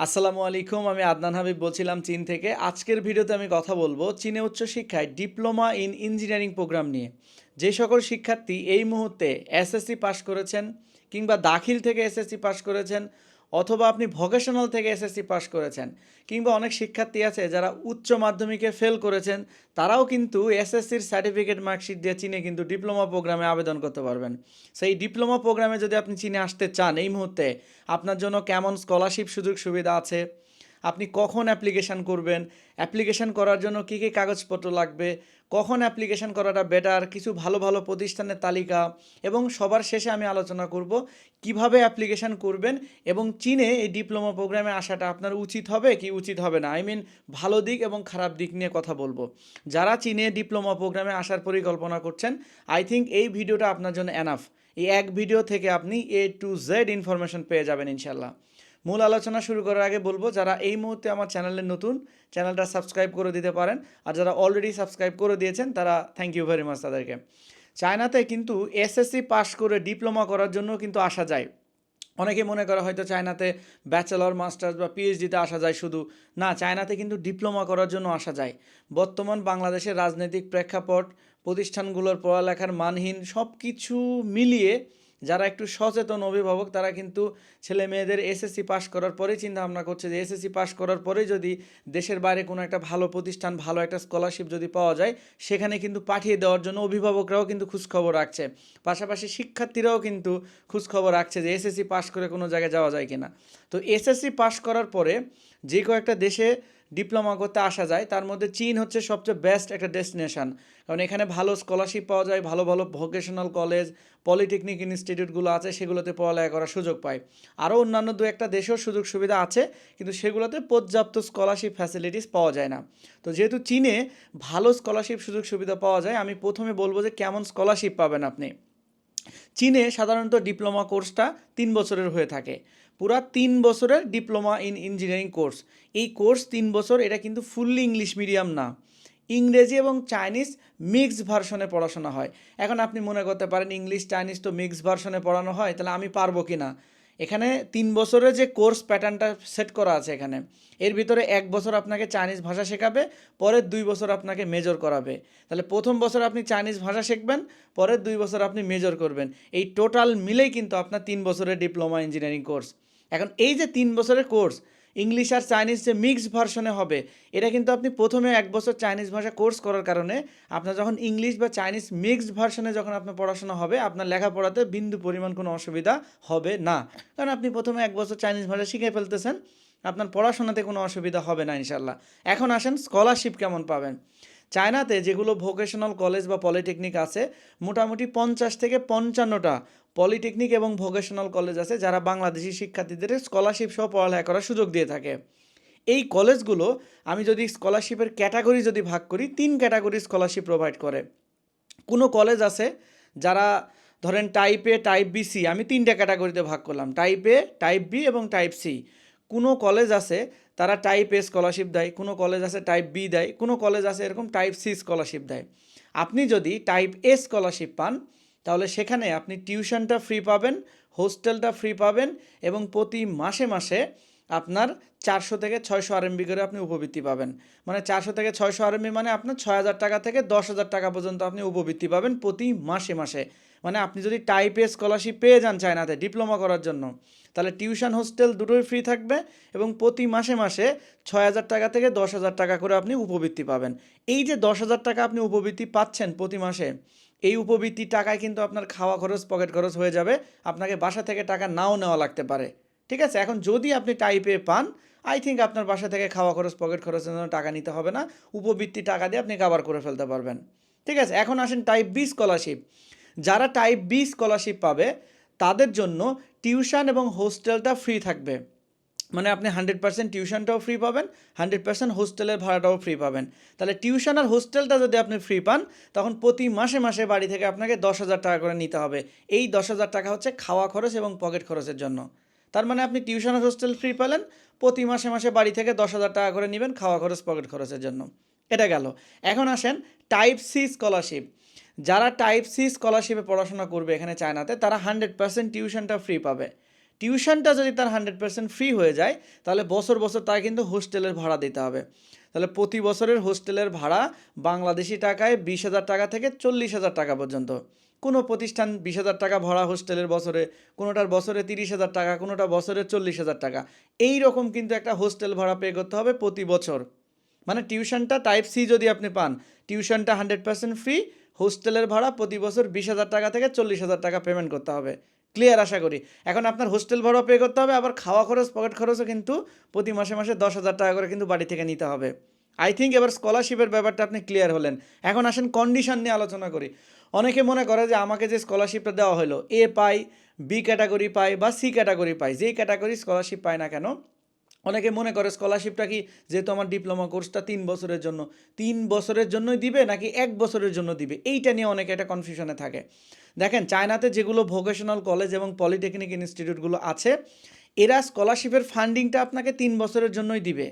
আসসালামু আলাইকুম, আমি আদনান হাবিব বলছিলাম চীন থেকে। আজকের ভিডিওতে আমি কথা বলব চীনে উচ্চশিক্ষায় ডিপ্লোমা ইন ইঞ্জিনিয়ারিং প্রোগ্রাম নিয়ে। যে সকল শিক্ষার্থী এই মুহূর্তে এসএসসি পাশ করেছেন কিংবা দাখিল থেকে এসএসসি পাশ করেছেন অথবা আপনি ভোকেশনাল থেকে এসএসসি পাস করেছেন, কিংবা অনেক শিক্ষার্থী আছে যারা উচ্চ মাধ্যমিকে ফেল করেছেন, তারাও কিন্তু এসএসসির সার্টিফিকেট মার্কশিট দিয়ে চীনে কিন্তু ডিপ্লোমা প্রোগ্রামে আবেদন করতে পারবেন। সেই ডিপ্লোমা প্রোগ্রামে যদি আপনি চীনে আসতে চান, এই মুহূর্তে আপনার জন্য কেমন স্কলারশিপ সুযোগ সুবিধা আছে? আপনি কখন অ্যাপ্লিকেশান করবেন? অ্যাপ্লিকেশান করার জন্য কী কী কাগজপত্র লাগবে? কখন অ্যাপ্লিকেশান করাটা বেটার কিছু ভালো ভালো প্রতিষ্ঠানের তালিকা? এবং সবার শেষে আমি আলোচনা করব কীভাবে অ্যাপ্লিকেশান করবেন এবং চীনে এই ডিপ্লোমা প্রোগ্রামে আসাটা আপনার উচিত হবে কি উচিত হবে না? আই মিন ভালো দিক এবং খারাপ দিক নিয়ে কথা বলব। যারা চীনে ডিপ্লোমা প্রোগ্রামে আসার পরিকল্পনা করছেন আই থিঙ্ক এই ভিডিওটা আপনার জন্য এনাফ এই এক ভিডিও থেকে আপনি এ টু জেড ইনফরমেশন পেয়ে যাবেন ইনশাল্লাহ মূল আলোচনা শুরু করার আগে বলব, যারা এই মুহূর্তে আমার চ্যানেলে নতুন, চ্যানেলটা সাবস্ক্রাইব করে দিতে পারেন। আর যারা অলরেডি সাবস্ক্রাইব করে দিয়েছেন, তারা থ্যাংক ইউ ভেরি মাচ তাদেরকে। চায়নাতে কিন্তু এসএসসি পাশ করে ডিপ্লোমা করার জন্য কিন্তু আসা যায়। অনেকে মনে করা হয়তো চায়নাতে ব্যাচেলর, মাস্টার্স বা পিএইচডিতে আসা যায় শুধু। না, চায়নাতে কিন্তু ডিপ্লোমা করার জন্য আসা যায়। বর্তমান বাংলাদেশের রাজনৈতিক প্রেক্ষাপট, প্রতিষ্ঠানগুলোর পড়ালেখার মানহীন সব কিছু মিলিয়ে যারা একটু সচেতন অভিভাবক, তারা কিন্তু ছেলে মেয়েদের এসএসসি পাশ করার পরেই চিন্তা ভাবনা করছে যে এসএসসি পাশ করার পরে যদি দেশের বাইরে কোনো একটা ভালো প্রতিষ্ঠান, ভালো একটা স্কলারশিপ যদি পাওয়া যায়, সেখানে কিন্তু পাঠিয়ে দেওয়ার জন্য অভিভাবকরাও কিন্তু খোঁজখবর রাখছে। পাশাপাশি শিক্ষার্থীরাও কিন্তু খোঁজখবর রাখছে যে এসএসসি পাশ করে কোনো জায়গায় যাওয়া যায় কিনা। তো এসএসসি পাশ করার পরে যে কয়েকটা দেশে ডিপ্লোমা করতে আসা যায়, তার মধ্যে চীন হচ্ছে সবচেয়ে বেস্ট একটা ডেস্টিনেশন কারণ এখানে ভালো স্কলারশিপ পাওয়া যায়, ভালো ভালো ভোকেশনাল কলেজ পলিটেকনিক ইনস্টিটিউটগুলো আছে, সেগুলোতে পড়ালেখা করার সুযোগ পায়। আরও অন্যান্য দু একটা দেশেও সুযোগ সুবিধা আছে, কিন্তু সেগুলোতে পর্যাপ্ত স্কলারশিপ ফ্যাসিলিটিস পাওয়া যায় না। তো যেহেতু চীনে ভালো স্কলারশিপ সুযোগ সুবিধা পাওয়া যায়, আমি প্রথমে বলব যে কেমন স্কলারশিপ পাবেন আপনি। চীনে সাধারণত ডিপ্লোমা কোর্সটা তিন বছরের হয়ে থাকে। পুরা তিন বছরের ডিপ্লোমা ইন ইঞ্জিনিয়ারিং কোর্স। এই কোর্স তিন বছর, এটা কিন্তু ফুললি ইংলিশ মিডিয়াম না। ইংরেজি এবং চাইনিজ মিক্সড ভার্সনে পড়াশোনা হয়। এখন আপনি মনে করতে পারেন ইংলিশ, চাইনিজ তো মিক্সড ভার্সনে পড়ানো হয়, তাহলে আমি পারব কি না? এখানে তিন বছরের যে কোর্স প্যাটার্নটা সেট করা আছে এখানে, এর ভিতরে এক বছর আপনাকে চাইনিজ ভাষা শেখাবে, পরের দুই বছর আপনাকে মেজর করাবে। তাহলে প্রথম বছর আপনি চাইনিজ ভাষা শিখবেন, পরের দুই বছর আপনি মেজর করবেন। এই টোটাল মিলেই কিন্তু আপনার তিন বছরের ডিপ্লোমা ইঞ্জিনিয়ারিং কোর্স। এখন এই যে তিন বছরের কোর্স ইংলিশ আর চাইনিজ যে মিক্সড ভার্সনে হবে, এটা কিন্তু আপনি প্রথমে এক বছর চাইনিজ ভাষা কোর্স করার কারণে আপনার যখন ইংলিশ বা চাইনিজ মিক্সড ভার্সনে যখন আপনার পড়াশোনা হবে, আপনার লেখাপড়াতে বিন্দু পরিমাণ কোনো অসুবিধা হবে না। কারণ আপনি প্রথমে এক বছর চাইনিজ ভাষা শিখে ফেলতেছেন, আপনার পড়াশোনাতে কোনো অসুবিধা হবে না ইনশাল্লাহ এখন আসেন স্কলারশিপ কেমন পাবেন? চায়নাতে যেগুলো ভোকেশনাল কলেজ বা পলিটেকনিক আছে, মোটামুটি পঞ্চাশ থেকে পঞ্চান্নটা পলিটেকনিক এবং ভোকেশনাল কলেজ আছে যারা বাংলাদেশি শিক্ষার্থীদের স্কলারশিপ সহ পড়ালেখা করার সুযোগ দিয়ে থাকে। এই কলেজগুলো আমি যদি স্কলারশিপের ক্যাটাগরি যদি ভাগ করি, তিন ক্যাটাগরি স্কলারশিপ প্রোভাইড করে। কোনো কলেজ আছে যারা ধরেন type A type B C আমি তিনটা ক্যাটাগরিতে ভাগ করলাম। টাইপ এ টাইপ বি এবং টাইপ সি কোনো কলেজ আছে, তারা টাইপ এ স্কলারশিপ দেয়, কোনো কলেজ আছে টাইপ বি দেয়, কোনো কলেজ আছে এরকম টাইপ সি স্কলারশিপ দেয়। আপনি যদি টাইপ এ স্কলারশিপ পান, তাহলে সেখানে আপনি টিউশনটা ফ্রি পাবেন, হোস্টেলটা ফ্রি পাবেন এবং প্রতি মাসে মাসে আপনার চারশো থেকে ছয়শো আরএমবি করে আপনি উপবৃত্তি পাবেন। মানে চারশো থেকে ছয়শো আরএমবি মানে আপনার ছয় হাজার টাকা থেকে দশ হাজার টাকা পর্যন্ত আপনি উপবৃত্তি পাবেন প্রতি মাসে মাসে। মানে আপনি যদি টাইপ স্কলারশিপ পেয়ে যান চায়নাতে ডিপ্লোমা করার জন্য, তাহলে টিউশন হোস্টেল দুটোই ফ্রি থাকবে এবং প্রতি মাসে মাসে ছয় হাজার টাকা থেকে দশ হাজার টাকা করে আপনি উপবৃত্তি পাবেন। এই যে দশ হাজার টাকা আপনি উপবৃত্তি পাচ্ছেন প্রতি মাসে, এই উপবৃত্তি টাকায় কিন্তু আপনার খাওয়া খরচ পকেট খরচ হয়ে যাবে। আপনাকে বাসা থেকে টাকা নাও নেওয়া লাগতে পারে। ঠিক আছে? এখন যদি আপনি টাইপে পান আই থিঙ্ক আপনার বাসা থেকে খাওয়া খরচ পকেট খরচের জন্য টাকা নিতে হবে না। উপবৃত্তি টাকা দিয়ে আপনি কাবার করে ফেলতে পারবেন। ঠিক আছে? এখন আসেন টাইপ বি স্কলারশিপ যারা টাইপ বি স্কলারশিপ পাবে, তাদের জন্য টিউশন এবং হোস্টেলটা ফ্রি থাকবে। মানে আপনি হান্ড্রেড পার্সেন্ট টিউশনটাও ফ্রি পাবেন হান্ড্রেড পার্সেন্ট হোস্টেলের ভাড়াটাও ফ্রি পাবেন। তাহলে টিউশন আর হোস্টেলটা যদি আপনি ফ্রি পান, তখন প্রতি মাসে মাসে বাড়ি থেকে আপনাকে দশ হাজার টাকা করে নিতে হবে। এই দশ হাজার টাকা হচ্ছে খাওয়া খরচ এবং পকেট খরচের জন্য। তার মানে আপনি টিউশন আর হোস্টেল ফ্রি পেলেন, প্রতি মাসে মাসে বাড়ি থেকে দশ হাজার টাকা করে নেবেন খাওয়া খরচ পকেট খরচের জন্য। এটা গেল। এখন আসেন টাইপ সি স্কলারশিপ যারা টাইপ সি স্কলারশিপে পড়াশোনা করবে এখানে চায়নাতে, তারা হান্ড্রেড পার্সেন্ট টিউশনটা ফ্রি পাবে। টিউশনটা যদি তার হান্ড্রেড পার্সেন্ট ফ্রি হয়ে যায়, তাহলে বছর বছর তাকে কিন্তু হোস্টেলের ভাড়া দিতে হবে। তাহলে প্রতি বছরের হোস্টেলের ভাড়া বাংলাদেশি টাকায় বিশ হাজার টাকা থেকে চল্লিশ হাজার টাকা পর্যন্ত। কোনো প্রতিষ্ঠান বিশ হাজার টাকা ভাড়া হোস্টেলের বছরে, কোনোটার বছরে তিরিশ হাজার টাকা কোনোটা বছরে চল্লিশ হাজার টাকা। এই রকম কিন্তু একটা হোস্টেল ভাড়া পে করতে হবে প্রতি বছর। মানে টিউশনটা টাইপ সি যদি আপনি পান টিউশনটা হান্ড্রেড পার্সেন্ট ফ্রি হোস্টেলের ভাড়া প্রতি বছর বিশ হাজার টাকা থেকে চল্লিশ হাজার টাকা পেমেন্ট করতে হবে। ক্লিয়ার আশা করি। এখন আপনার হোস্টেল ভাড়া পে করতে হবে, আবার খাওয়া খরচ পকেট খরচও কিন্তু প্রতি মাসে মাসে দশ হাজার টাকা করে কিন্তু বাড়ি থেকে নিতে হবে। আই থিঙ্ক এবার স্কলারশিপের ব্যাপারটা আপনি ক্লিয়ার হলেন। এখন আসেন কন্ডিশন নিয়ে আলোচনা করি। অনেকে মনে করে যে আমাকে যে স্কলারশিপটা দেওয়া হলো এ পাই বি ক্যাটাগরি পাই বা সি ক্যাটাগরি পাই, যেই ক্যাটাগরি স্কলারশিপ পায় না কেন অনেকে মনে করে স্কলারশিপটা কি যেহেতু আমার ডিপ্লোমা কোর্সটা তিন বছরের জন্য, তিন বছরের জন্যই দিবে নাকি এক বছরের জন্য দিবে? এইটা নিয়ে অনেকে একটা কনফিউশনে থাকে। দেখেন, চায়নাতে যেগুলো ভোকেশনাল কলেজ এবং পলিটেকনিক ইনস্টিটিউটগুলো আছে, এরা স্কলারশিপের ফান্ডিংটা আপনাকে তিন বছরের জন্যই দিবে।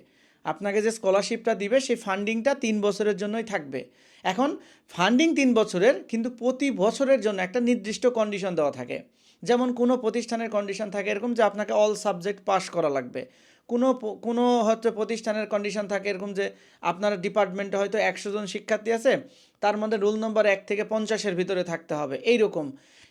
আপনাকে যে স্কলারশিপটা দিবে, সেই ফান্ডিংটা তিন বছরের জন্যই থাকবে। এখন ফান্ডিং তিন বছরের, কিন্তু প্রতি বছরের জন্য একটা নির্দিষ্ট কন্ডিশন দেওয়া থাকে। যেমন কোনো প্রতিষ্ঠানের কন্ডিশন থাকে এরকম যে আপনাকে অল সাবজেক্ট পাস করা লাগবে। কোনো কোনো হয়তো প্রতিষ্ঠানের কন্ডিশন থাকে এরকম যে আপনার ডিপার্টমেন্টে হয়তো একশো জন শিক্ষার্থী আছে, তার মধ্যে রুল নম্বর এক থেকে পঞ্চাশের ভিতরে থাকতে হবে, এইরকম।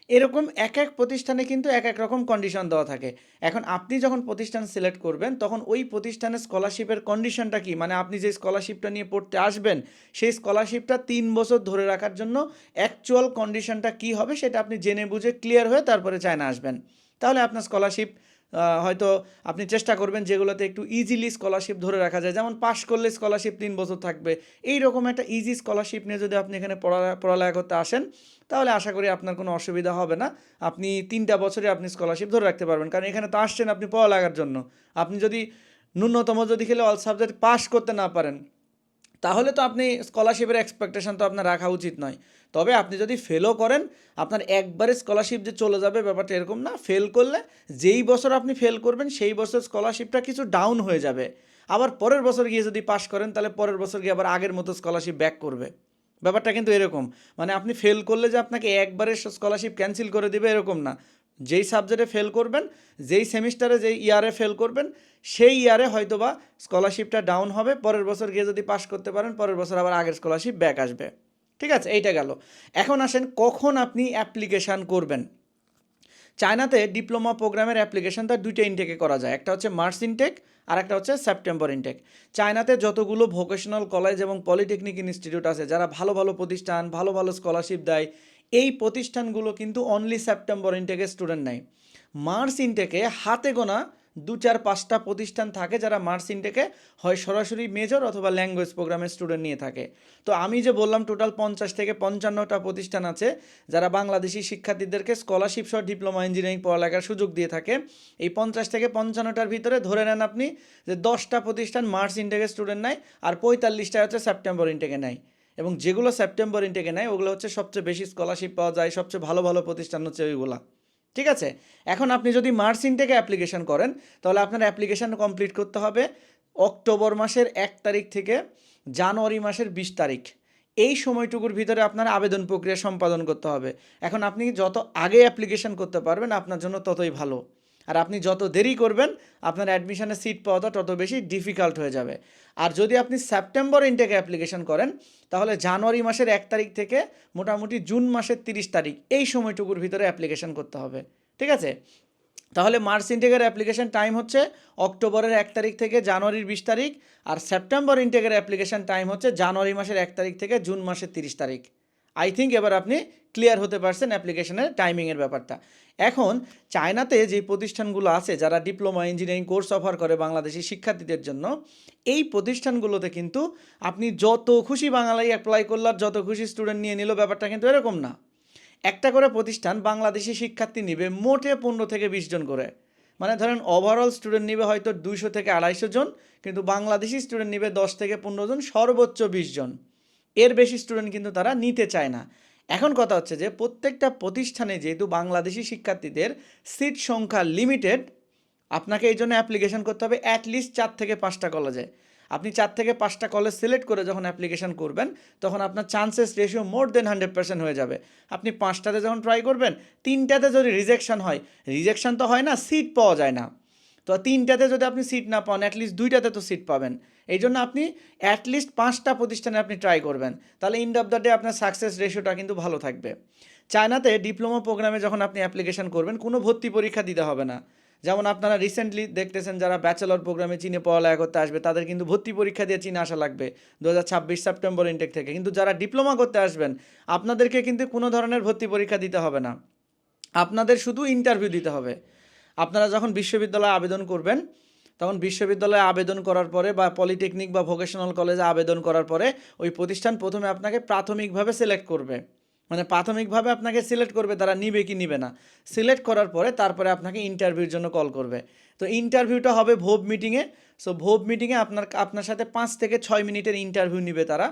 এরকম এক এক প্রতিষ্ঠানে কিন্তু এক এক রকম কন্ডিশন দেওয়া থাকে। এখন আপনি যখন প্রতিষ্ঠান সিলেক্ট করবেন, তখন ওই প্রতিষ্ঠানের স্কলারশিপের কন্ডিশনটা কি? মানে আপনি যে স্কলারশিপটা নিয়ে পড়তে আসবেন, সেই স্কলারশিপটা তিন বছর ধরে রাখার জন্য অ্যাকচুয়াল কন্ডিশনটা কি হবে, সেটা আপনি জেনে বুঝে ক্লিয়ার হয়ে তারপরে চায়না আসবেন। তাহলে আপনার স্কলারশিপ হয়তো আপনি চেষ্টা করবেন যেগুলোতে একটু ইজিলি স্কলারশিপ ধরে রাখা যায়। যেমন পাশ করলে স্কলারশিপ তিন বছর থাকবে। এই রকম একটা ইজি স্কলারশিপ নিয়ে যদি আপনি এখানে পড়া পড়ালেখা করতে আসেন, তাহলে আশা করি আপনার কোনো অসুবিধা হবে না। আপনি তিনটা বছরে আপনি স্কলারশিপ ধরে রাখতে পারবেন। কারণ এখানে তো আসছেন আপনি পড়ালেখার জন্য। আপনি যদি ন্যূনতম যদি খেলে অল সাবজেক্ট পাস করতে না পারেন তাহলে তো আপনি স্কলারশিপের এক্সপেকটেশন তো আপনার রাখা উচিত নয়। তবে আপনি যদি ফেলও করেন, আপনার একবারে স্কলারশিপ যে চলে যাবে ব্যাপারটা এরকম না ফেল করলে যেই বছর আপনি ফেল করবেন, সেই বছর স্কলারশিপটা কিছু ডাউন হয়ে যাবে। আবার পরের বছর গিয়ে যদি পাশ করেন, তাহলে পরের বছর গিয়ে আবার আগের মতো স্কলারশিপ ব্যাক করবে। ব্যাপারটা কিন্তু এরকম। মানে আপনি ফেল করলে যে আপনাকে একবারে স্কলারশিপ ক্যান্সেল করে দিবে, এরকম না। যেই সাবজেক্টে ফেল করবেন, যেই সেমিস্টারে যেই ইয়ারে ফেল করবেন, সেই ইয়ারে হয়তোবা স্কলারশিপটা ডাউন হবে, পরের বছর গিয়ে যদি পাশ করতে পারেন, পরের বছর আবার আগের স্কলারশিপ ব্যাক আসবে। ঠিক আছে? এইটা গেল। এখন আসেন, কখন আপনি অ্যাপ্লিকেশান করবেন? চায়নাতে ডিপ্লোমা প্রোগ্রামের অ্যাপ্লিকেশন তার দুইটা ইনটেকে করা যায়। একটা হচ্ছে মার্চ ইনটেক আর একটা হচ্ছে সেপ্টেম্বর ইনটেক চায়নাতে যতগুলো ভোকেশনাল কলেজ এবং পলিটেকনিক ইনস্টিটিউট আছে, যারা ভালো ভালো প্রতিষ্ঠান, ভালো ভালো স্কলারশিপ দেয় এই প্রতিষ্ঠানগুলো কিন্তু অনলি সেপ্টেম্বর ইনটেকে স্টুডেন্ট নেয় মার্চ ইনটেকে হাতে গোনা দু চার পাঁচটা প্রতিষ্ঠান থাকে যারা মার্চ ইনটেকে হয় সরাসরি মেজর অথবা ল্যাঙ্গুয়েজ প্রোগ্রামের স্টুডেন্ট নিয়ে থাকে। তো আমি যে বললাম টোটাল পঞ্চাশ থেকে পঞ্চান্নটা প্রতিষ্ঠান আছে যারা বাংলাদেশি শিক্ষার্থীদেরকে স্কলারশিপ সহ ডিপ্লোমা ইঞ্জিনিয়ারিং পড়ালেখার সুযোগ দিয়ে থাকে, এই পঞ্চাশ থেকে পঞ্চান্নটার ভিতরে ধরে নেন আপনি যে দশটা প্রতিষ্ঠান মার্চ ইনটেকে স্টুডেন্ট নেয় আর পঁয়তাল্লিশটা হচ্ছে সেপ্টেম্বর ইনটেকে নেয় এবং যেগুলো সেপ্টেম্বর ইনটেকে নেয় ওগুলো হচ্ছে সবচেয়ে বেশি স্কলারশিপ পাওয়া যায়, সবচেয়ে ভালো ভালো প্রতিষ্ঠান হচ্ছে ওইগুলা। ঠিক আছে? এখন আপনি যদি মার্চ ইনটেকে অ্যাপ্লিকেশন করেন, তাহলে আপনার অ্যাপ্লিকেশন কমপ্লিট করতে হবে অক্টোবর মাসের এক তারিখ থেকে জানুয়ারি মাসের বিশ তারিখ। এই সময়টুকুর ভিতরে আপনার আবেদন প্রক্রিয়া সম্পাদন করতে হবে। এখন আপনি যত আগে অ্যাপ্লিকেশন করতে পারবেন, আপনার জন্য ততই ভালো। আর আপনি যত দেরি করবেন, আপনার অ্যাডমিশনের সিট পাওয়াটা তত বেশি ডিফিকাল্ট হয়ে যাবে। আর যদি আপনি সেপ্টেম্বর ইনটেকে অ্যাপ্লিকেশন করেন, তাহলে জানুয়ারি মাসের এক তারিখ থেকে মোটামুটি জুন মাসের তিরিশ তারিখ এই সময়টুকুর ভিতরে অ্যাপ্লিকেশন করতে হবে। ঠিক আছে? তাহলে মার্চ ইনটেকের অ্যাপ্লিকেশন টাইম হচ্ছে অক্টোবরের এক তারিখ থেকে জানুয়ারির বিশ তারিখ, আর সেপ্টেম্বর ইনটেকের অ্যাপ্লিকেশন টাইম হচ্ছে জানুয়ারি মাসের এক তারিখ থেকে জুন মাসের তিরিশ তারিখ। আই থিঙ্ক এবার আপনি ক্লিয়ার হতে পারছেন অ্যাপ্লিকেশনের টাইমিংয়ের ব্যাপারটা। এখন, চায়নাতে যে প্রতিষ্ঠানগুলো আছে, যারা ডিপ্লোমা ইঞ্জিনিয়ারিং কোর্স অফার করে বাংলাদেশি শিক্ষার্থীদের জন্য, এই প্রতিষ্ঠানগুলোতে কিন্তু আপনি যত খুশি বাঙালি অ্যাপ্লাই করলে আর যত খুশি স্টুডেন্ট নিয়ে নিল, ব্যাপারটা কিন্তু এরকম না। একটা করে প্রতিষ্ঠান বাংলাদেশি শিক্ষার্থী নিবে মোটে পনেরো থেকে বিশ জন করে। মানে ধরেন ওভারঅল স্টুডেন্ট নিবে হয়তো দুইশো থেকে আড়াইশো জন, কিন্তু বাংলাদেশি স্টুডেন্ট নিবে দশ থেকে পনেরো জন, সর্বোচ্চ বিশ জন। এর বেশি স্টুডেন্ট কিন্তু তারা নিতে চায় না। এখন কথা হচ্ছে যে, প্রত্যেকটা প্রতিষ্ঠানে যেহেতু বাংলাদেশি শিক্ষার্থীদের সিট সংখ্যা লিমিটেড আপনাকে এই জন্য অ্যাপ্লিকেশন করতে হবে অ্যাটলিস্ট চার থেকে পাঁচটা কলেজে আপনি চার থেকে পাঁচটা কলেজ সিলেক্ট করে যখন অ্যাপ্লিকেশন করবেন, তখন আপনার chances ratio more than hundred percent হয়ে যাবে। আপনি পাঁচটাতে যখন ট্রাই করবেন, তিনটাতে যদি রিজেকশন হয় রিজেকশন তো হয় না সিট পাওয়া যায় না। তো তিনটাতে যদি আপনি সিট না পান অ্যাটলিস্ট দুইটাতে তো সিট পাবেন। এই জন্য আপনি অ্যাটলিস্ট পাঁচটা প্রতিষ্ঠানে আপনি ট্রাই করবেন। তাহলে ইন্ড অফ দ্য ডে আপনার সাকসেস রেশিওটা কিন্তু ভালো থাকবে। চায়নাতে ডিপ্লোমা প্রোগ্রামে যখন আপনি অ্যাপ্লিকেশন করবেন, কোনো ভর্তি পরীক্ষা দিতে হবে না। যেমন আপনারা রিসেন্টলি দেখতেছেন যারা ব্যাচেলর প্রোগ্রামে চীনে পড়ালেখা করতে আসবে, তাদের কিন্তু ভর্তি পরীক্ষা দিয়ে চীনে আসা লাগবে দু হাজার ছাব্বিশ সেপ্টেম্বর ইনটেক থেকে। কিন্তু যারা ডিপ্লোমা করতে আসবেন, আপনাদেরকে কিন্তু কোনো ধরনের ভর্তি পরীক্ষা দিতে হবে না। আপনাদের শুধু ইন্টারভিউ দিতে হবে। আপনারা যখন বিশ্ববিদ্যালয়ে আবেদন করবেন তখন বিশ্ববিদ্যালয়ে আবেদন করার পরে বা পলিটেকনিক বা ভোকেশনাল কলেজে আবেদন করার পরে ওই প্রতিষ্ঠান প্রথমে আপনাকে প্রাথমিকভাবে সিলেক্ট করবে। মানে প্রাথমিকভাবে আপনাকে সিলেক্ট করবে, তারা নিবে কি নিবে না। সিলেক্ট করার পরে তারপরে আপনাকে ইন্টারভিউর জন্য কল করবে। তো ইন্টারভিউটা হবে ভোব মিটিংয়ে। সো ভোব মিটিংয়ে আপনার আপনার সাথে পাঁচ থেকে ছয় মিনিটের ইন্টারভিউ নিবে তারা।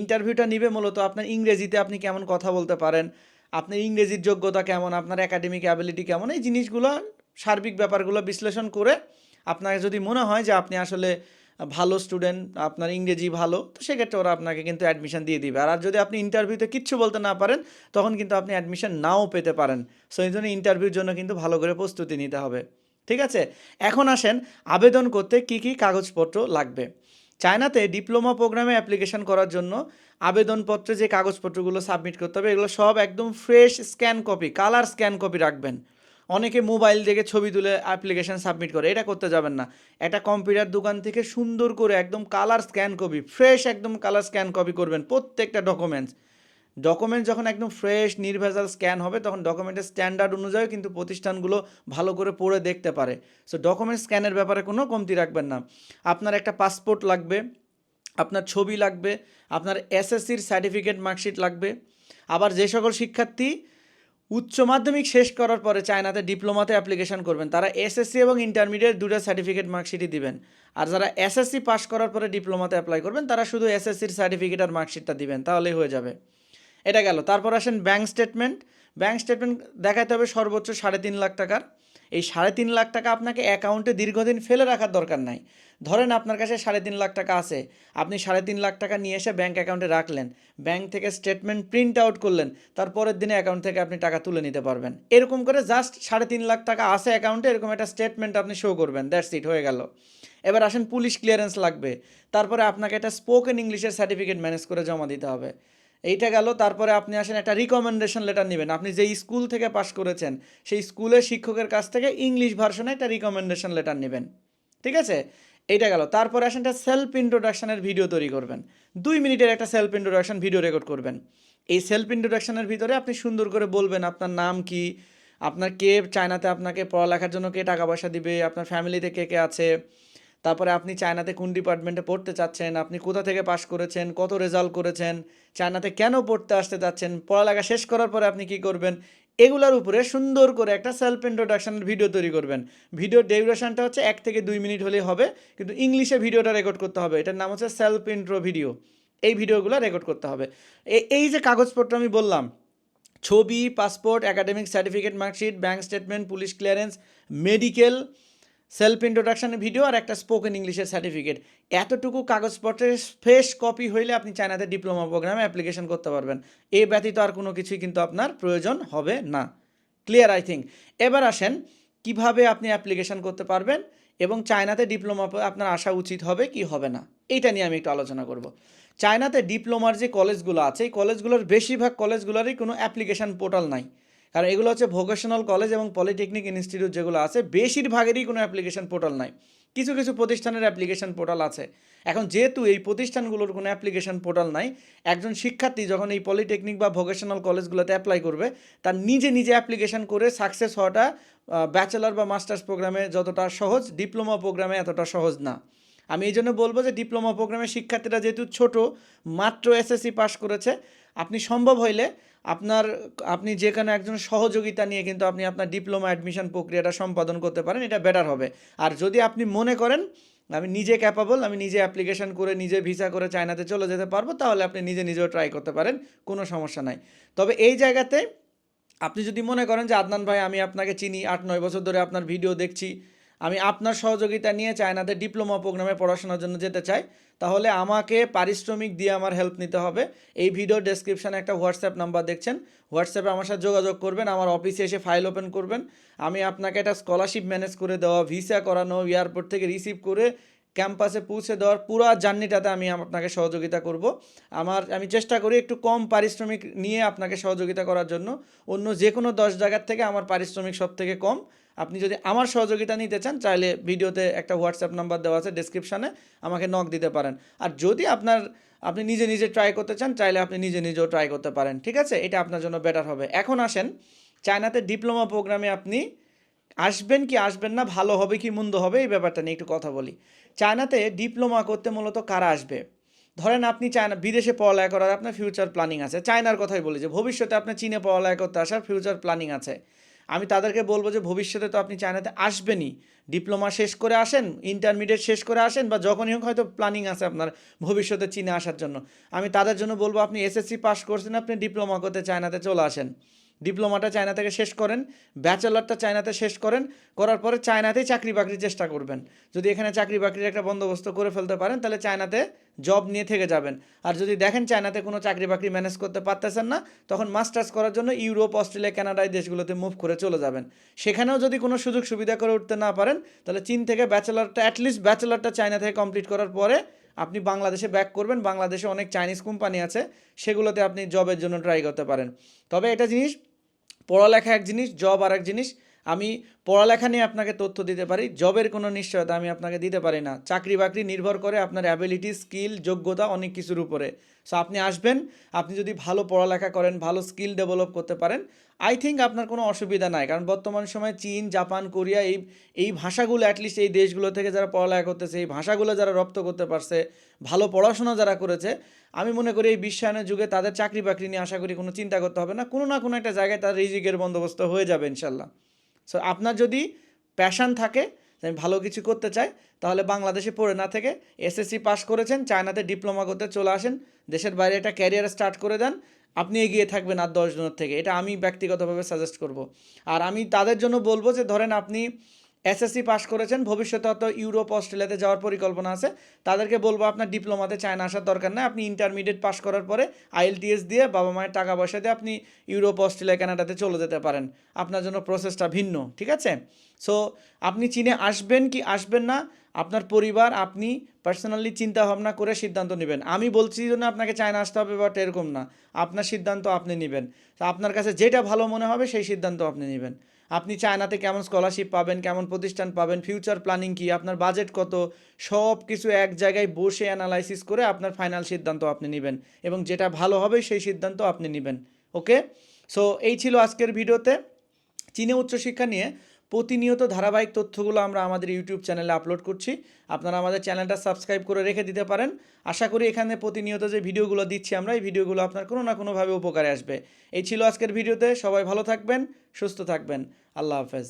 ইন্টারভিউটা নিবে মূলত আপনার ইংরেজিতে আপনি কেমন কথা বলতে পারেন, আপনার ইংরেজির যোগ্যতা কেমন, আপনার একাডেমিক অ্যাবিলিটি কেমন, এই জিনিসগুলো সার্বিক ব্যাপারগুলো বিশ্লেষণ করে আপনাকে যদি মনে হয় যে আপনি আসলে ভালো স্টুডেন্ট আপনার ইংরেজি ভালো, তো সেক্ষেত্রে ওরা আপনাকে কিন্তু অ্যাডমিশন দিয়ে দিবে। আর যদি আপনি ইন্টারভিউতে কিচ্ছু বলতে না পারেন, তখন কিন্তু আপনি অ্যাডমিশন নাও পেতে পারেন। সো এই জন্য ইন্টারভিউর জন্য কিন্তু ভালো করে প্রস্তুতি নিতে হবে। ঠিক আছে? এখন আসেন আবেদন করতে কি কি কাগজপত্র লাগবে? চায়নাতে ডিপ্লোমা প্রোগ্রামে অ্যাপ্লিকেশন করার জন্য আবেদনপত্রে যে কাগজপত্রগুলো সাবমিট করতে হবে, এগুলো সব একদম fresh scan copy colour scan copy রাখবেন। অনেকে মোবাইল দেখে ছবি তুলে অ্যাপ্লিকেশন সাবমিট করে, এটা করতে যাবেন না। একটা কম্পিউটার দোকান থেকে সুন্দর করে একদম কালার স্ক্যান কপি ফ্রেশ একদম কালার স্ক্যান কপি করবেন প্রত্যেকটা ডকুমেন্টস ডকুমেন্ট যখন একদম ফ্রেশ নির্ভেজাল স্ক্যান হবে, তখন ডকুমেন্টের স্ট্যান্ডার্ড অনুযায়ী কিন্তু প্রতিষ্ঠানগুলো ভালো করে পড়ে দেখতে পারে। সো ডকুমেন্ট স্ক্যানের ব্যাপারে কোনো কমতি রাখবেন না। আপনার একটা পাসপোর্ট লাগবে, আপনার ছবি লাগবে, আপনার এসএসসির সার্টিফিকেট মার্কশিট লাগবে। আবার যে সকল শিক্ষার্থী উচ্চ মাধ্যমিক শেষ করার পরে চায়নাতে ডিপ্লোমাতে অ্যাপ্লিকেশন করবেন। তারা এসএসসি এবং ইন্টারমিডিয়েট দুটো সার্টিফিকেট মার্কশিটই দিবেন। আর যারা এসএসসি পাস করার পরে ডিপ্লোমাতে অ্যাপ্লাই করবেন, তারা শুধু এসএসসির সার্টিফিকেট আর মার্কশিটটা দিবেন, তাহলেই হয়ে যাবে। এটা গেল। তারপর আসেন ব্যাঙ্ক স্টেটমেন্ট ব্যাঙ্ক স্টেটমেন্ট দেখাতে হবে সর্বোচ্চ সাড়ে তিন লাখ টাকার। এই সাড়ে তিন লাখ টাকা আপনাকে অ্যাকাউন্টে দীর্ঘদিন ফেলে রাখার দরকার নাই। ধরেন আপনার কাছে সাড়ে তিন লাখ টাকা আছে, আপনি সাড়ে তিন লাখ টাকা নিয়ে এসে ব্যাঙ্ক অ্যাকাউন্টে রাখলেন ব্যাংক থেকে স্টেটমেন্ট প্রিন্ট আউট করলেন, তারপরের দিনে অ্যাকাউন্ট থেকে আপনি টাকা তুলে নিতে পারবেন। এরকম করে জাস্ট সাড়ে তিন লাখ টাকা আছে অ্যাকাউন্টে এরকম একটা স্টেটমেন্ট আপনি শো করবেন দ্যাটস ইট হয়ে গেল। এবার আসেন পুলিশ ক্লিয়ারেন্স লাগবে, তারপরে আপনাকে একটা স্পোকেন ইংলিশের সার্টিফিকেট ম্যানেজ করে জমা দিতে হবে। এইটা গেল, তারপরে আপনি আসেন, একটা রিকমেন্ডেশন লেটার নেবেন। আপনি যেই স্কুল থেকে পাস করেছেন, সেই স্কুলের শিক্ষকের কাছ থেকে ইংলিশ ভার্সনে একটা রিকমেন্ডেশন লেটার নেবেন। ঠিক আছে? এইটা গেল। তারপরে আসেন, একটা সেলফ ইন্ট্রোডাকশনের ভিডিও তৈরি করবেন। দুই মিনিটের একটা সেলফ ইন্ট্রোডাকশন ভিডিও রেকর্ড করবেন। এই সেলফ ইন্ট্রোডাকশনের ভিতরে আপনি সুন্দর করে বলবেন, আপনার নাম কি? আপনার কে, চায়নাতে আপনাকে পড়ালেখার জন্য কে টাকা পয়সা দিবে? আপনার ফ্যামিলিতে কে কে আছে? তারপরে আপনি চায়নাতে কোন ডিপার্টমেন্টে পড়তে চাচ্ছেন, আপনি কোথা থেকে পাশ করেছেন, কত রেজাল্ট করেছেন, চায়নাতে কেন পড়তে আসতে চাচ্ছেন, পড়ালেখা শেষ করার পরে আপনি কি করবেন, এগুলোর উপরে সুন্দর করে একটা সেলফ ইন্ট্রোডাকশনের ভিডিও তৈরি করবেন। ভিডিওর ডিউরেশনটা হচ্ছে এক থেকে দুই মিনিট হলেই হবে, কিন্তু ইংলিশে ভিডিওটা রেকর্ড করতে হবে, এটার নাম হচ্ছে সেলফ ইন্ট্রো ভিডিও এই ভিডিওগুলো রেকর্ড করতে হবে। এই যে কাগজপত্র আমি বললাম, ছবি passport academic certificate marksheet bank statement police clearance medical self ইন্ট্রোডাকশনের video আর একটা স্পোকেন ইংলিশের সার্টিফিকেট। এতটুকু কাগজপত্রের ফ্রেশ কপি হইলে আপনি চায়নাতে ডিপ্লোমা প্রোগ্রামে অ্যাপ্লিকেশন করতে পারবেন। এ ব্যতীত আর কোনো কিছুই কিন্তু আপনার প্রয়োজন হবে না। Clear, I think. এবার আসেন, কীভাবে আপনি অ্যাপ্লিকেশন করতে পারবেন এবং চায়নাতে ডিপ্লোমা আপনার আসা উচিত হবে কি হবে না? এইটা নিয়ে আমি একটু আলোচনা করব। চায়নাতে ডিপ্লোমার যে কলেজগুলো আছে, এই কলেজগুলোর বেশিরভাগ কলেজগুলোরই কোনো অ্যাপ্লিকেশন পোর্টাল নাই। কারণ এগুলো হচ্ছে ভোকেশনাল কলেজ এবং পলিটেকনিক ইনস্টিটিউট যেগুলো আছে, বেশিরভাগেরই কোনো অ্যাপ্লিকেশন পোর্টাল নাই। কিছু কিছু প্রতিষ্ঠানের অ্যাপ্লিকেশন পোর্টাল আছে। এখন যেহেতু এই প্রতিষ্ঠানগুলোর কোনো অ্যাপ্লিকেশন পোর্টাল নাই, একজন শিক্ষার্থী যখন এই পলিটেকনিক বা ভোকেশনাল কলেজগুলোতে অ্যাপ্লাই করবে, তার নিজে নিজে অ্যাপ্লিকেশন করে সাকসেস হওয়াটা ব্যাচেলর বা মাস্টার্স প্রোগ্রামে যতটা সহজ ডিপ্লোমা প্রোগ্রামে এতটা সহজ না। আমি এই জন্য বলব যে ডিপ্লোমা প্রোগ্রামের শিক্ষার্থীরা যেহেতু ছোট, মাত্র এসএসসি পাস করেছে, আপনি সম্ভব হইলে আপনার, আপনি যে কোনো একজন সহযোগিতা নিয়ে কিন্তু আপনি আপনার ডিপ্লোমা অ্যাডমিশন প্রক্রিয়াটা সম্পাদন করতে পারেন, এটা বেটার হবে। আর যদি আপনি মনে করেন, আমি নিজে ক্যাপাবল আমি নিজে অ্যাপ্লিকেশন করে নিজে ভিসা করে চায়নাতে চলে যেতে পারব, তাহলে আপনি নিজে নিজেও ট্রাই করতে পারেন, কোনো সমস্যা নাই। তবে এই জায়গাতে আপনি যদি মনে করেন যে, আদনান ভাই, আমি আপনাকে চিনি, আট নয় বছর ধরে আপনার ভিডিও দেখছি আমি আপনার সহযোগিতা নিয়ে চায়নাতে ডিপ্লোমা প্রোগ্রামে পড়াশোনার জন্য যেতে চাই, তাহলে আমাকে পারিশ্রমিক দিয়ে আমার হেল্প নিতে হবে। এই ভিডিও ডেসক্রিপশানে একটা হোয়াটসঅ্যাপ নাম্বার দেখছেন। হোয়াটসঅ্যাপে আমার সাথে যোগাযোগ করবেন, আমার অফিসে এসে ফাইল ওপেন করবেন। আমি আপনাকে একটা স্কলারশিপ ম্যানেজ করে দেওয়া ভিসা করানো এয়ারপোর্ট থেকে রিসিভ করে ক্যাম্পাসে পৌঁছে দেওয়ার পুরো জার্নিটাতে আমি আপনাকে সহযোগিতা করব। আমার, আমি চেষ্টা করি একটু কম পারিশ্রমিক নিয়ে আপনাকে সহযোগিতা করার জন্য। অন্য যে কোনো দশ জায়গার থেকে আমার পারিশ্রমিক সব থেকে কম। আপনি যদি আমার সহযোগিতা নিতে চান, চাইলে ভিডিওতে একটা হোয়াটসঅ্যাপ নাম্বার দেওয়া আছে ডেসক্রিপশানে, আমাকে নক দিতে পারেন। আর যদি আপনার, আপনি নিজে নিজে ট্রাই করতে চান, চাইলে আপনি নিজে নিজেও ট্রাই করতে পারেন। ঠিক আছে? এটা আপনার জন্য বেটার হবে। এখন আসেন, চায়নাতে ডিপ্লোমা প্রোগ্রামে আপনি আসবেন কি আসবেন না, ভালো হবে কি মন্দ হবে, এই ব্যাপারটা নিয়ে একটু কথা বলি। চায়নাতে ডিপ্লোমা করতে মূলত কারা আসবে? ধরেন আপনি চায়না, বিদেশে পড়ালেখা করার আপনার ফিউচার প্ল্যানিং আছে। চায়নার কথাই বলি যে, ভবিষ্যতে আপনার চীনে পড়ালেখা করতে আসার ফিউচার প্ল্যানিং আছে। আমি তাদেরকে বলব যে, ভবিষ্যতে তো আপনি চায়নাতে আসবেনই। ডিপ্লোমা শেষ করে আসেন ইন্টারমিডিয়েট শেষ করে আসেন, বা যখনই হোক হয়তো প্ল্যানিং আছে আপনার ভবিষ্যতে চীনে আসার জন্য। আমি তাদের জন্য বলব, আপনি এসএসসি পাস করছেন, আপনি ডিপ্লোমা করতে চায়নাতে চলে আসেন। ডিপ্লোমাটা চায়না থেকে শেষ করেন, ব্যাচেলরটা চায়নাতে শেষ করেন, করার পরে চায়নাতেই চাকরি বাকরির চেষ্টা করবেন। যদি এখানে চাকরি বাকরির একটা বন্দোবস্ত করে ফেলতে পারেন, তাহলে চায়নাতে জব নিয়ে থেকে যাবেন। আর যদি দেখেন চায়নাতে কোনো চাকরি বাকরি ম্যানেজ করতে পারতেছেন না, তখন মাস্টার্স করার জন্য ইউরোপ, অস্ট্রেলিয়া কানাডা এই দেশগুলোতে মুভ করে চলে যাবেন। সেখানেও যদি কোনো সুযোগ সুবিধা করে উঠতে না পারেন, তাহলে চীন থেকে ব্যাচেলারটা অ্যাটলিস্ট ব্যাচেলারটা চায়না থেকে কমপ্লিট করার পরে আপনি বাংলাদেশে ব্যাক করবেন। বাংলাদেশে অনেক চাইনিজ কোম্পানি আছে, সেগুলোতে আপনি জবের জন্য ট্রাই করতে পারেন। তবে এটা জিনিস পড়ালেখা এক জিনিস জব আর এক জিনিস আমি পড়ালেখা নিয়ে আপনাকে তথ্য দিতে পারি, জবের কোনো নিশ্চয়তা আমি আপনাকে দিতে পারি না। চাকরি বাকরি নির্ভর করে আপনার অ্যাবিলিটি স্কিল যোগ্যতা অনেক কিছুর উপরে। সো আপনি আসবেন, আপনি যদি ভালো পড়ালেখা করেন, ভালো স্কিল ডেভেলপ করতে পারেন আই থিঙ্ক আপনার কোনো অসুবিধা নাই। কারণ বর্তমান সময়ে চীন, জাপান, কোরিয়া এই এই ভাষাগুলো অ্যাটলিস্ট এই দেশগুলো থেকে যারা পড়ালেখা করতেছে, এই ভাষাগুলো যারা রপ্ত করতে পারছে, ভালো পড়াশোনা যারা করেছে, আমি মনে করি এই বিশ্বায়নের যুগে তাদের চাকরি বাকরি নিয়ে আশা করি কোনো চিন্তা করতে হবে না। কোনো না কোনো একটা জায়গায় তার রিজিকের বন্দোবস্ত হয়ে যাবে, ইনশাল্লাহ। সো আপনার যদি প্যাশান থাকে আমি ভালো কিছু করতে চাই, তাহলে বাংলাদেশে পড়ে না থেকে এসএসসি পাস করেছেন, চায়নাতে ডিপ্লোমা করতে চলে আসেন, দেশের বাইরে একটা ক্যারিয়ার স্টার্ট করে দেন, আপনি এগিয়ে থাকবেন আর দশজনের থেকে। এটা আমি ব্যক্তিগতভাবে সাজেস্ট করব। আর আমি তাদের জন্য বলব যে, ধরেন আপনি এসএসসি পাস করেছেন। ভবিষ্যতে হয়তো ইউরোপ অস্ট্রেলিয়াতে যাওয়ার পরিকল্পনা আছে। তাদেরকে বলব, আপনার ডিপ্লোমাতে চায়না আসার দরকার নেই। আপনি ইন্টারমিডিয়েট পাস করার পরে আইএলটিএস দিয়ে বাবা মায়ের টাকা পয়সা দিয়ে আপনি ইউরোপ অস্ট্রেলিয়া কানাডাতে চলে যেতে পারেন। আপনার জন্য প্রসেসটা ভিন্ন, ঠিক আছে? সো আপনি চীনে আসবেন কি আসবেন না, আপনার পরিবার, আপনি পার্সোনালি চিন্তা ভাবনা করে সিদ্ধান্ত নেবেন। আমি বলছি জন্য আপনাকে চায়না আসতে হবে বাট এরকম না। আপনার সিদ্ধান্ত আপনি নেবেন। তো আপনার কাছে যেটা ভালো মনে হবে, সেই সিদ্ধান্ত আপনি নেবেন। আপনি চায়নাতে কেমন স্কলারশিপ পাবেন, কেমন প্রতিষ্ঠান পাবেন ফিউচার প্ল্যানিং কি, আপনার বাজেট কত, সব কিছু এক জায়গায় বসে অ্যানালাইসিস করে আপনার ফাইনাল সিদ্ধান্ত আপনি নেবেন এবং যেটা ভালো হবে সেই সিদ্ধান্ত আপনি নেবেন ওকে সো এই ছিল আজকের ভিডিওতে চীনে উচ্চশিক্ষা নিয়ে প্রতিনিয়ত ধারাবাহিক তথ্যগুলো আমরা আমাদের ইউটিউব চ্যানেলে আপলোড করছি। আপনারা আমাদের চ্যানেলটা সাবস্ক্রাইব করে রেখে দিতে পারেন। আশা করি এখানে প্রতিনিয়ত যে ভিডিওগুলো দিচ্ছি আমরা, এই ভিডিওগুলো আপনার কোনো না কোনোভাবে উপকারে আসবে। এই ছিল আজকের ভিডিওতে। সবাই ভালো থাকবেন, সুস্থ থাকবেন। আল্লাহ হাফেজ।